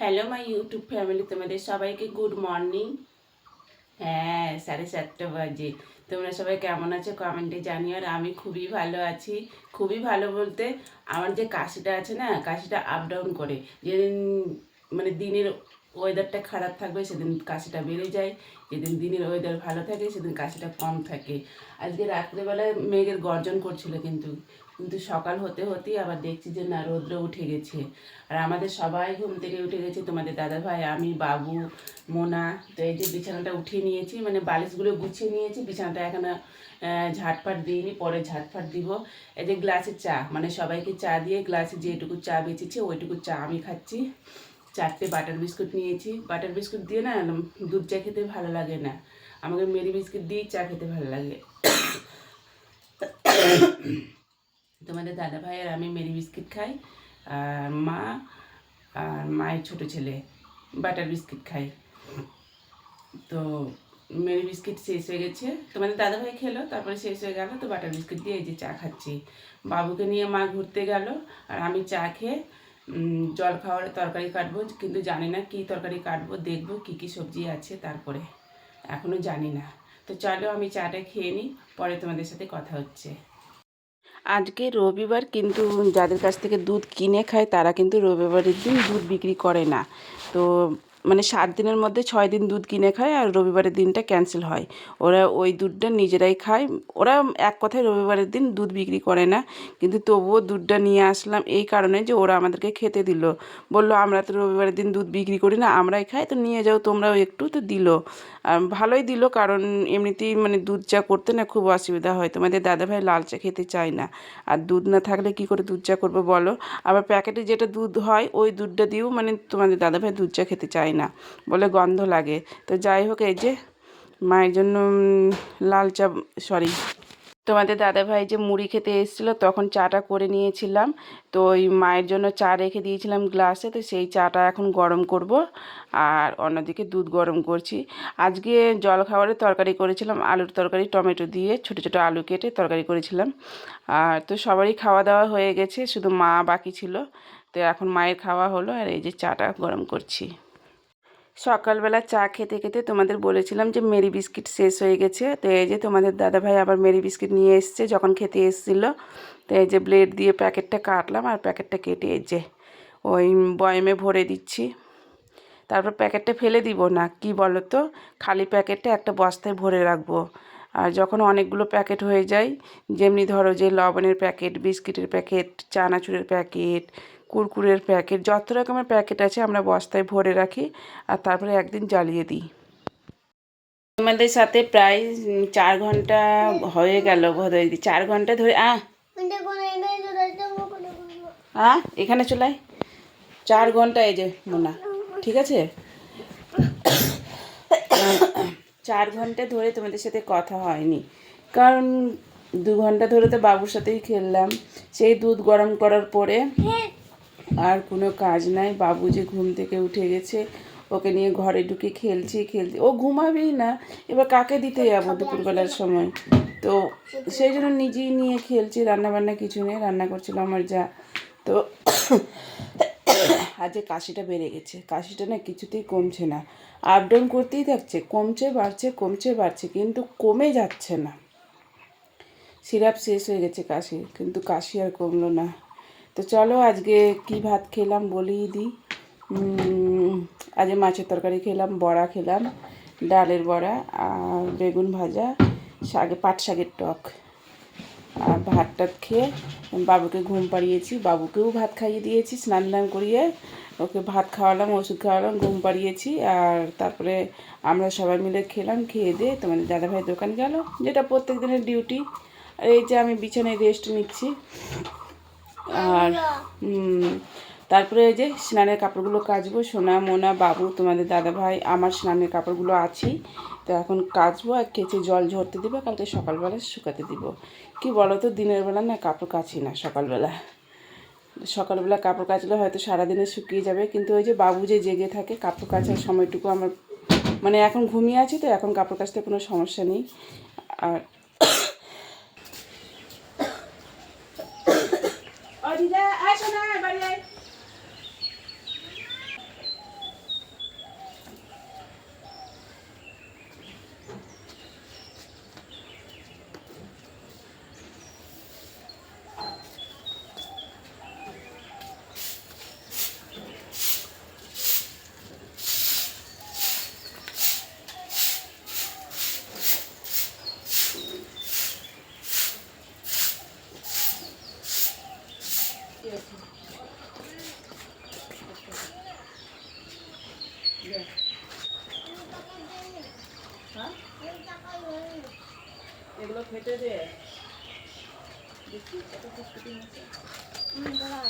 Hello my YouTube family তোমাদের সবাইকে good morning হ্যাঁ সাড়ে সাতটা বাজে। তোমরা সবাই কেমন আছো? কমেন্টে জানিও আর আমি খুবই ভালো আছি। খুবই ভালো বলতে আমার যে কাশিটা আছে না, কাশিটা আপ ডাউন করে। যেদিন মানে দিনের ওয়েদারটা খারাপ থাকবে, সেদিন কাশিটা বেড়ে যায়। যেদিন দিনের ওয়েদার ভালো থাকে, সেদিন কাশিটা কম থাকে। আজকে রাত্রেবেলায় মেঘের গর্জন করছিল কিন্তু কিন্তু সকাল হতে হতেই আবার দেখছি যে, না, রৌদ্র উঠে গেছে। আর আমাদের সবাই ঘুম থেকে উঠে গেছে, তোমাদের দাদা ভাই আমি, বাবু, মোনা, তো এই যে বিছানাটা উঠিয়ে নিয়েছি মানে বালিশগুলো গুছিয়ে নিয়েছি, বিছানাটা এখনও ঝাটফাট দিইনি, পরে ঝাটফাট দিব। এই যে গ্লাসে চা মানে সবাইকে চা দিয়ে গ্লাসে যেটুকু চা বেঁচেছে, ওইটুকু চা আমি খাচ্ছি। চারটে বাটার বিস্কুট নিয়েছি। বাটার বিস্কুট দিয়ে না দুধ চা খেতে ভালো লাগে না। আমাকে মেরি বিস্কুট দিয়েই চা খেতে ভালো লাগে। তোমাদের দাদা ভাই আর আমি মেরি বিস্কিট খাই, আর মা আর মায়ের ছোট ছেলে বাটার বিস্কিট খাই। তো মেরি বিস্কিট শেষ হয়ে গেছে। তোমাদের দাদা ভাই খেলো, তারপরে শেষ হয়ে গেল, তো বাটার বিস্কিট দিয়ে এই যে চা খাচ্ছি। বাবুকে নিয়ে মা ঘুরতে গেল, আর আমি চা খেয়ে জল খাওয়ার তরকারি কাটবো, কিন্তু জানি না কি তরকারি কাটবো, দেখব কি কি সবজি আছে তারপরে। এখনও জানি না। তো চলো আমি চাটা খেয়ে নিই, পরে তোমাদের সাথে কথা হচ্ছে। আজকে রবিবার কিন্তু যাদের কাছ থেকে দুধ কিনে খায়, তারা কিন্তু রবিবারের দিন দুধ বিক্রি করে না। তো মানে সাত দিনের মধ্যে ছয় দিন দুধ কিনে খায় আর রবিবারের দিনটা ক্যান্সেল হয়। ওরা ওই দুধটা নিজেরাই খায়। ওরা এক কথায় রবিবারের দিন দুধ বিক্রি করে না, কিন্তু তবুও দুধটা নিয়ে আসলাম এই কারণে যে ওরা আমাদেরকে খেতে দিল। বলল, আমরা তো রবিবারের দিন দুধ বিক্রি করি না, আমরাই খাই, তো নিয়ে যাও, তোমরাও একটু। তো দিল। ভালোই দিল, কারণ এমনিতেই মানে দুধ চা করতে না খুব অসুবিধা হয়। তোমাদের দাদাভাই লাল চা খেতে চায় না। আর দুধ না থাকলে কি করে দুধ চা করব বলো? আবার প্যাকেটে যেটা দুধ হয়, ওই দুধটা দিয়েও মানে তোমাদের দাদাভাই দুধ চা খেতে চায় না, বলে গন্ধ লাগে। তো যাই হোক, এই যে মায়ের জন্য লাল চা সরি তোমাদের দাদাভাই যে মুড়ি খেতে এসেছিল, তখন চাটা করে নিয়েছিলাম। তো ওই মায়ের জন্য চা রেখে দিয়েছিলাম গ্লাসে, তো সেই চাটা এখন গরম করব, আর অন্যদিকে দুধ গরম করছি। আজকে জল খাবারের তরকারি করেছিলাম, আলুর তরকারি, টমেটো দিয়ে ছোট ছোট আলু কেটে তরকারি করেছিলাম। আর তো সবারই খাওয়া দাওয়া হয়ে গেছে, শুধু মা বাকি ছিল। তো এখন মায়ের খাওয়া হলো, আর এই যে চাটা গরম করছি। সকালবেলা চা খেতে খেতে তোমাদের বলেছিলাম যে মেরি বিস্কিট শেষ হয়ে গেছে। তো এই যে তোমাদের দাদাভাই আবার মেরি বিস্কিট নিয়ে এসছে যখন খেতে এসেছিল। তো এই যে ব্লেড দিয়ে প্যাকেটটা কাটলাম আর প্যাকেটটা কেটে এই যে ওই বয়মে ভরে দিচ্ছি। তারপর প্যাকেটটা ফেলে দিব না, কি বলো তো খালি প্যাকেটটা একটা বস্তায় ভরে রাখব। আর যখন অনেকগুলো প্যাকেট হয়ে যায়, যেমনি ধরো যে লবণের প্যাকেট, বিস্কিটের প্যাকেট, চানাচুরের প্যাকেট কুরকুরের প্যাকেট যত রকমের প্যাকেট আছে আমরা বস্তায় ভরে রাখি আর তারপরে একদিন জ্বালিয়ে দিই। তোমাদের সাথে প্রায় চার ঘণ্টা হয়ে গেল বোধহয়। চার ঘণ্টা ধরে আহ! হ্যাঁ এখানে চলাই। চার ঘণ্টা এই যে মোনা ঠিক আছে? চার ঘণ্টা ধরে তোমাদের সাথে কথা হয়নি। কারণ দু ঘণ্টা ধরে তো বাবুর সাথেই খেললাম। সেই দুধ গরম করার পরে আর কোনো কাজ নাই। বাবু যে ঘুম থেকে উঠে গেছে, ওকে নিয়ে ঘরে ঢুকে খেলছি খেলছি। ও ঘুমাবেই না। এবার কাকে দিতে যাব দুপুরবেলার সময়? তো সেই জন্য নিজেই নিয়ে খেলছি রান্না বান্না কিছু নেই, রান্না করছিল আমার যা। তো আজ যে কাশিটা বেড়ে গেছে, কাশিটা না কিছুতেই কমছে না। আপ ডাউন করতেই থাকছে, কমছে, বাড়ছে কমছে, বাড়ছে, কিন্তু কমে যাচ্ছে না। সিরাপ শেষ হয়ে গেছে কাশি কিন্তু কাশি আর কমলো না। তো চলো আজকে কি ভাত খেলাম বলেই দিই। আজকে মাছের তরকারি খেলাম, বড়া খেলাম, ডালের বড়া আর বেগুন ভাজা শাকে পাট শাকের টক। আর ভাত টাত খেয়ে বাবুকে ঘুম পাড়িয়েছি, বাবুকেও ভাত খাইয়ে দিয়েছি, স্নান টান করিয়ে ওকে ভাত খাওয়ালাম, ওষুধ খাওয়ালাম, ঘুম পাড়িয়েছি। আর তারপরে আমরা সবাই মিলে খেলাম, খেয়ে দিয়ে তোমাদের দাদাভাই দোকান গেল, যেটা প্রত্যেক দিনের ডিউটি আর এই যে আমি বিছানায় রেস্ট নিচ্ছি। আর তারপরে যে স্নানের কাপড়গুলো কাচবো, সোনা, মোনা, বাবু, তোমাদের দাদা ভাই, আমার স্নানের কাপড়গুলো আছেই তো এখন কাচবো আর কেচে জল ঝরতে দেবো, কালকে সকালবেলা শুকাতে দিব। কি বলো তো দিনের বেলা না কাপড় কাচি না সকালবেলা। সকালবেলা কাপড় কাচলে হয়তো সারাদিনে শুকিয়ে যাবে, কিন্তু ওই যে বাবু যে জেগে থাকে, কাপড় কাচার সময়টুকু আমার মানে এখন ঘুমিয়ে আছি তো, এখন কাপড় কাচতে কোনো সমস্যা নেই। আর দিদা আয় শোনা বাড়ি খেতে দে দেখি কত ফুটফুটি হয়েছে দাঁড়া।